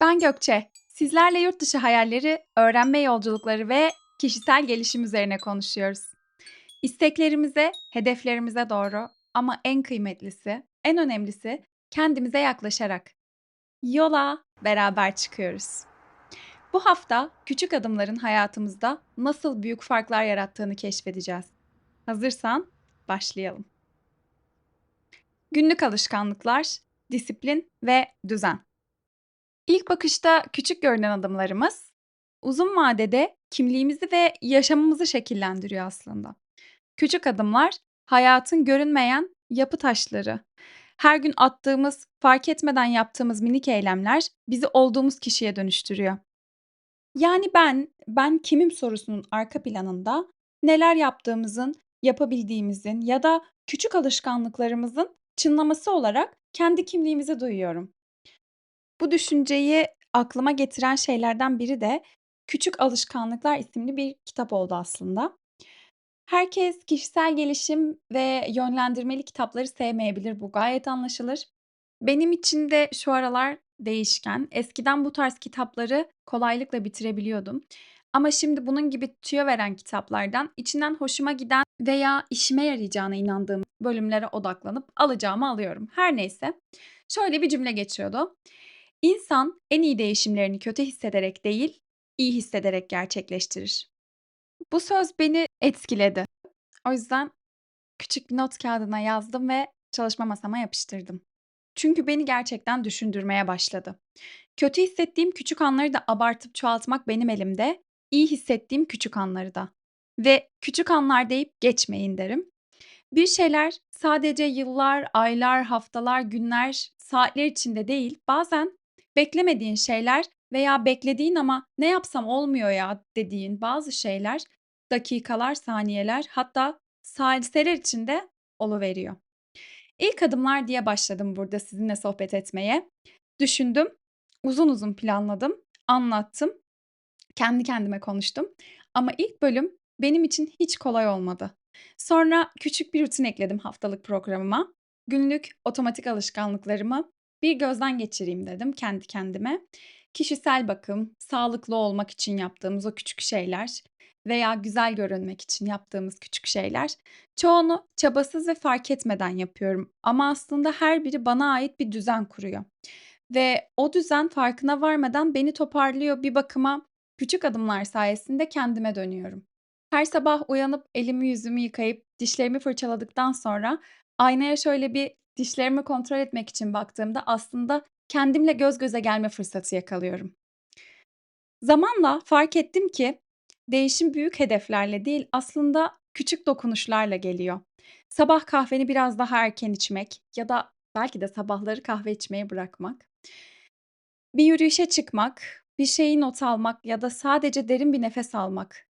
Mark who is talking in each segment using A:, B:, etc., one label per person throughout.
A: Ben Gökçe. Sizlerle yurt dışı hayalleri, öğrenme yolculukları ve kişisel gelişim üzerine konuşuyoruz. İsteklerimize, hedeflerimize doğru ama en kıymetlisi, en önemlisi kendimize yaklaşarak yola beraber çıkıyoruz. Bu hafta küçük adımların hayatımızda nasıl büyük farklar yarattığını keşfedeceğiz. Hazırsan başlayalım. Günlük alışkanlıklar, disiplin ve düzen. İlk bakışta küçük görünen adımlarımız, uzun vadede kimliğimizi ve yaşamımızı şekillendiriyor aslında. Küçük adımlar, hayatın görünmeyen yapı taşları. Her gün attığımız, fark etmeden yaptığımız minik eylemler bizi olduğumuz kişiye dönüştürüyor. Yani ben, ben kimim sorusunun arka planında neler yaptığımızın, yapabildiğimizin ya da küçük alışkanlıklarımızın çınlaması olarak kendi kimliğimizi duyuyorum. Bu düşünceyi aklıma getiren şeylerden biri de "Küçük Alışkanlıklar" isimli bir kitap oldu aslında. Herkes kişisel gelişim ve yönlendirmeli kitapları sevmeyebilir. Bu gayet anlaşılır. Benim için de şu aralar değişken. Eskiden bu tarz kitapları kolaylıkla bitirebiliyordum. Ama şimdi bunun gibi tüyo veren kitaplardan içinden hoşuma giden veya işime yarayacağına inandığım bölümlere odaklanıp alacağımı alıyorum. Her neyse, şöyle bir cümle geçiyordu. İnsan en iyi değişimlerini kötü hissederek değil, iyi hissederek gerçekleştirir. Bu söz beni etkiledi. O yüzden küçük bir not kağıdına yazdım ve çalışma masama yapıştırdım. Çünkü beni gerçekten düşündürmeye başladı. Kötü hissettiğim küçük anları da abartıp çoğaltmak benim elimde, iyi hissettiğim küçük anları da. Ve küçük anlar deyip geçmeyin derim. Bir şeyler sadece yıllar, aylar, haftalar, günler, saatler içinde değil, bazen Beklemediğin şeyler veya beklediğin ama "Ne yapsam olmuyor ya." dediğin bazı şeyler dakikalar, saniyeler hatta saliseler içinde oluveriyor. İlk adımlar diye başladım burada sizinle sohbet etmeye. Düşündüm, uzun uzun planladım, anlattım, kendi kendime konuştum ama ilk bölüm benim için hiç kolay olmadı. Sonra küçük bir rutin ekledim haftalık programıma. Günlük otomatik alışkanlıklarımı bir gözden geçireyim dedim kendi kendime. Kişisel bakım, sağlıklı olmak için yaptığımız o küçük şeyler veya güzel görünmek için yaptığımız küçük şeyler. Çoğunu çabasız ve fark etmeden yapıyorum ama aslında her biri bana ait bir düzen kuruyor. Ve o düzen farkına varmadan beni toparlıyor. Bir bakıma küçük adımlar sayesinde kendime dönüyorum. Her sabah uyanıp elimi yüzümü yıkayıp dişlerimi fırçaladıktan sonra aynaya şöyle bir Dişlerimi kontrol etmek için baktığımda aslında kendimle göz göze gelme fırsatı yakalıyorum. Zamanla fark ettim ki değişim büyük hedeflerle değil aslında küçük dokunuşlarla geliyor. Sabah kahveni biraz daha erken içmek ya da belki de sabahları kahve içmeyi bırakmak. Bir yürüyüşe çıkmak, bir şeyi not almak ya da sadece derin bir nefes almak.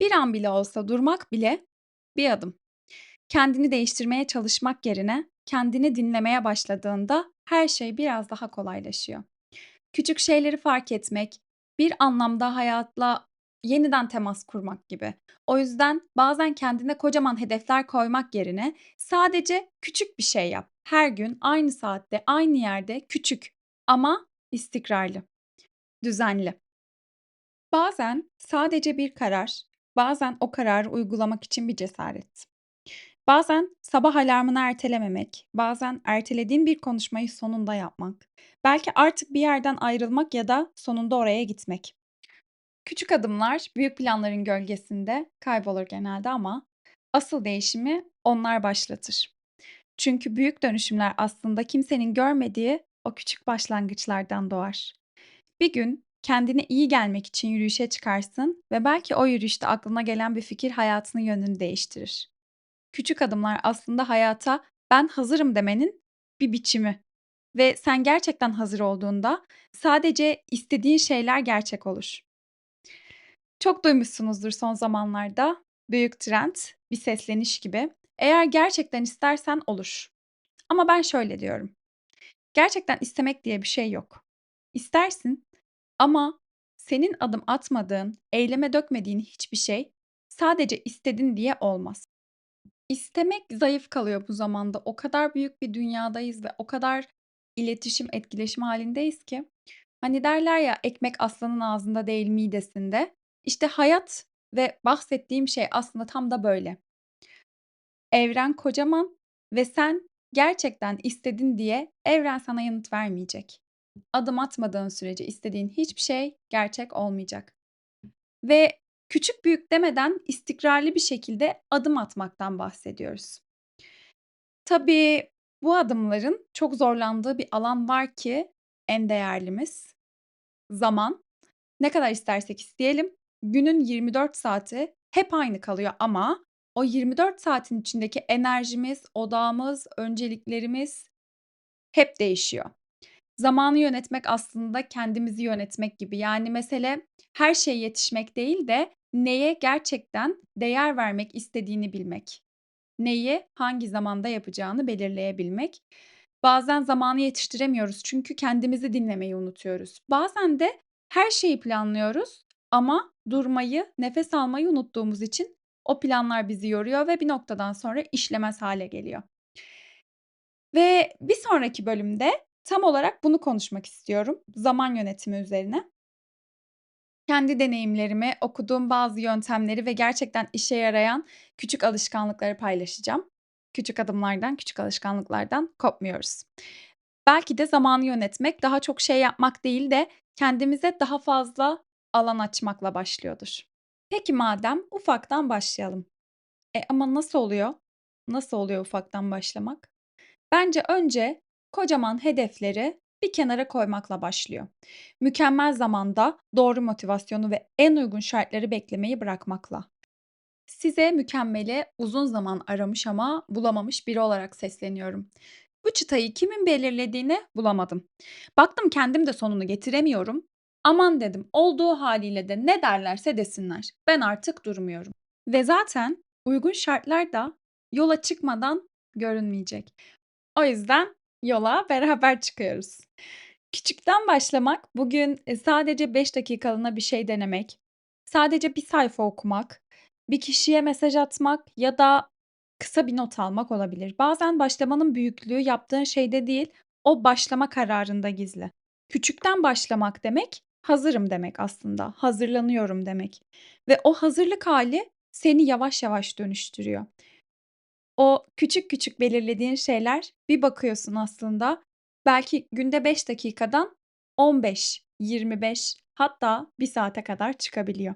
A: Bir an bile olsa durmak bile bir adım. Kendini değiştirmeye çalışmak yerine kendini dinlemeye başladığında her şey biraz daha kolaylaşıyor. Küçük şeyleri fark etmek, bir anlamda hayatla yeniden temas kurmak gibi. O yüzden bazen kendine kocaman hedefler koymak yerine sadece küçük bir şey yap. Her gün aynı saatte, aynı yerde küçük ama istikrarlı, düzenli. Bazen sadece bir karar, bazen o kararı uygulamak için bir cesaret. Bazen sabah alarmını ertelememek, bazen ertelediğin bir konuşmayı sonunda yapmak, belki artık bir yerden ayrılmak ya da sonunda oraya gitmek. Küçük adımlar büyük planların gölgesinde kaybolur genelde ama asıl değişimi onlar başlatır. Çünkü büyük dönüşümler aslında kimsenin görmediği o küçük başlangıçlardan doğar. Bir gün kendine iyi gelmek için yürüyüşe çıkarsın ve belki o yürüyüşte aklına gelen bir fikir hayatının yönünü değiştirir. Küçük adımlar aslında hayata "Ben hazırım." demenin bir biçimi ve sen gerçekten hazır olduğunda sadece istediğin şeyler gerçek olur. Çok duymuşsunuzdur son zamanlarda, büyük trend, bir sesleniş gibi. Eğer gerçekten istersen olur. Ama ben şöyle diyorum. Gerçekten istemek diye bir şey yok. İstersin ama senin adım atmadığın, eyleme dökmediğin hiçbir şey sadece istedin diye olmaz. İstemek zayıf kalıyor bu zamanda. O kadar büyük bir dünyadayız ve o kadar iletişim, etkileşim halindeyiz ki Hani derler ya ekmek aslanın ağzında değil midesinde. İşte hayat ve bahsettiğim şey aslında tam da böyle. Evren kocaman ve sen gerçekten istedin diye evren sana yanıt vermeyecek. Adım atmadığın sürece istediğin hiçbir şey gerçek olmayacak. Ve küçük büyük demeden istikrarlı bir şekilde adım atmaktan bahsediyoruz. Tabii bu adımların çok zorlandığı bir alan var ki en değerlimiz zaman. Ne kadar istersek isteyelim günün 24 saati hep aynı kalıyor ama o 24 saatin içindeki enerjimiz, odağımız, önceliklerimiz hep değişiyor. Zamanı yönetmek aslında kendimizi yönetmek gibi. Yani mesele her şeye yetişmek değil de neye gerçekten değer vermek istediğini bilmek. Neyi hangi zamanda yapacağını belirleyebilmek. Bazen zamanı yetiştiremiyoruz çünkü kendimizi dinlemeyi unutuyoruz. Bazen de her şeyi planlıyoruz ama durmayı, nefes almayı unuttuğumuz için o planlar bizi yoruyor ve bir noktadan sonra işlemez hale geliyor. Ve bir sonraki bölümde tam olarak bunu konuşmak istiyorum. Zaman yönetimi üzerine. Kendi deneyimlerimi, okuduğum bazı yöntemleri ve gerçekten işe yarayan küçük alışkanlıkları paylaşacağım. Küçük adımlardan, küçük alışkanlıklardan kopmuyoruz. Belki de zamanı yönetmek daha çok şey yapmak değil de kendimize daha fazla alan açmakla başlıyordur. Peki madem ufaktan başlayalım. E ama nasıl oluyor? Nasıl oluyor ufaktan başlamak? Bence önce kocaman hedefleri bir kenara koymakla başlıyor. Mükemmel zamanda doğru motivasyonu ve en uygun şartları beklemeyi bırakmakla. Size mükemmeli uzun zaman aramış ama bulamamış biri olarak sesleniyorum. Bu çıtayı kimin belirlediğini bulamadım. Baktım kendim de sonunu getiremiyorum. Aman dedim olduğu haliyle de ne derlerse desinler. Ben artık durmuyorum. Ve zaten uygun şartlar da yola çıkmadan görünmeyecek. O yüzden yola beraber çıkıyoruz. Küçükten başlamak, bugün e, sadece 5 dakikalığına bir şey denemek, sadece bir sayfa okumak, bir kişiye mesaj atmak ya da kısa bir not almak olabilir. Bazen başlamanın büyüklüğü yaptığın şeyde değil, o başlama kararında gizli. Küçükten başlamak demek, hazırım demek aslında, hazırlanıyorum demek ve o hazırlık hali seni yavaş yavaş dönüştürüyor. O küçük küçük belirlediğin şeyler bir bakıyorsun aslında belki günde 5 dakikadan 15, 25 hatta 1 saate kadar çıkabiliyor.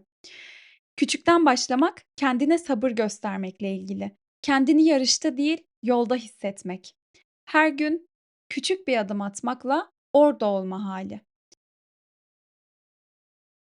A: Küçükten başlamak kendine sabır göstermekle ilgili. Kendini yarışta değil, yolda hissetmek. Her gün küçük bir adım atmakla orada olma hali.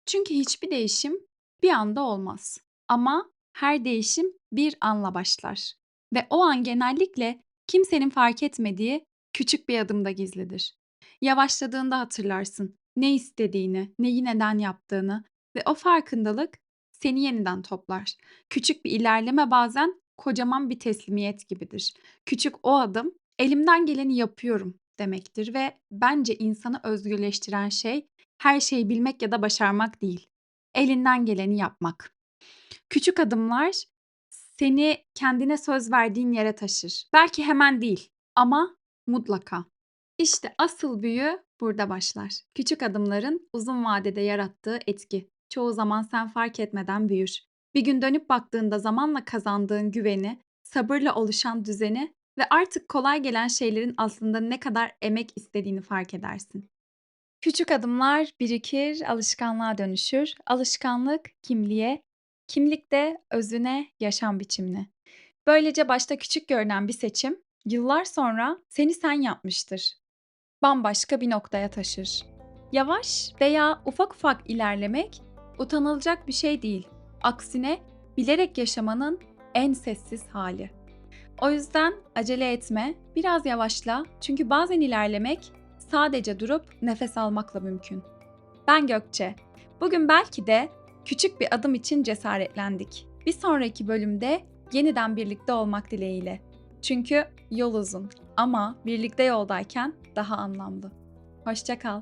A: Çünkü hiçbir değişim bir anda olmaz. Ama her değişim bir anla başlar. Ve o an genellikle kimsenin fark etmediği küçük bir adımda gizlidir. Yavaşladığında hatırlarsın ne istediğini, neyi neden yaptığını ve o farkındalık seni yeniden toplar. Küçük bir ilerleme bazen kocaman bir teslimiyet gibidir. Küçük o adım elimden geleni yapıyorum demektir ve bence insanı özgürleştiren şey her şeyi bilmek ya da başarmak değil. Elinden geleni yapmak. Küçük adımlar seni kendine söz verdiğin yere taşır. Belki hemen değil ama mutlaka. İşte asıl büyü burada başlar. Küçük adımların uzun vadede yarattığı etki. Çoğu zaman sen fark etmeden büyür. Bir gün dönüp baktığında zamanla kazandığın güveni, sabırla oluşan düzeni ve artık kolay gelen şeylerin aslında ne kadar emek istediğini fark edersin. Küçük adımlar birikir, alışkanlığa dönüşür. Alışkanlık kimliğe, kimlik de özüne, yaşam biçimine. Böylece başta küçük görünen bir seçim, yıllar sonra seni sen yapmıştır. Bambaşka bir noktaya taşır. Yavaş veya ufak ufak ilerlemek utanılacak bir şey değil. Aksine bilerek yaşamanın en sessiz hali. O yüzden acele etme, biraz yavaşla çünkü bazen ilerlemek sadece durup nefes almakla mümkün. Ben Gökçe. Bugün belki de küçük bir adım için cesaretlendik. Bir sonraki bölümde yeniden birlikte olmak dileğiyle. Çünkü yol uzun ama birlikte yoldayken daha anlamlı. Hoşça kal.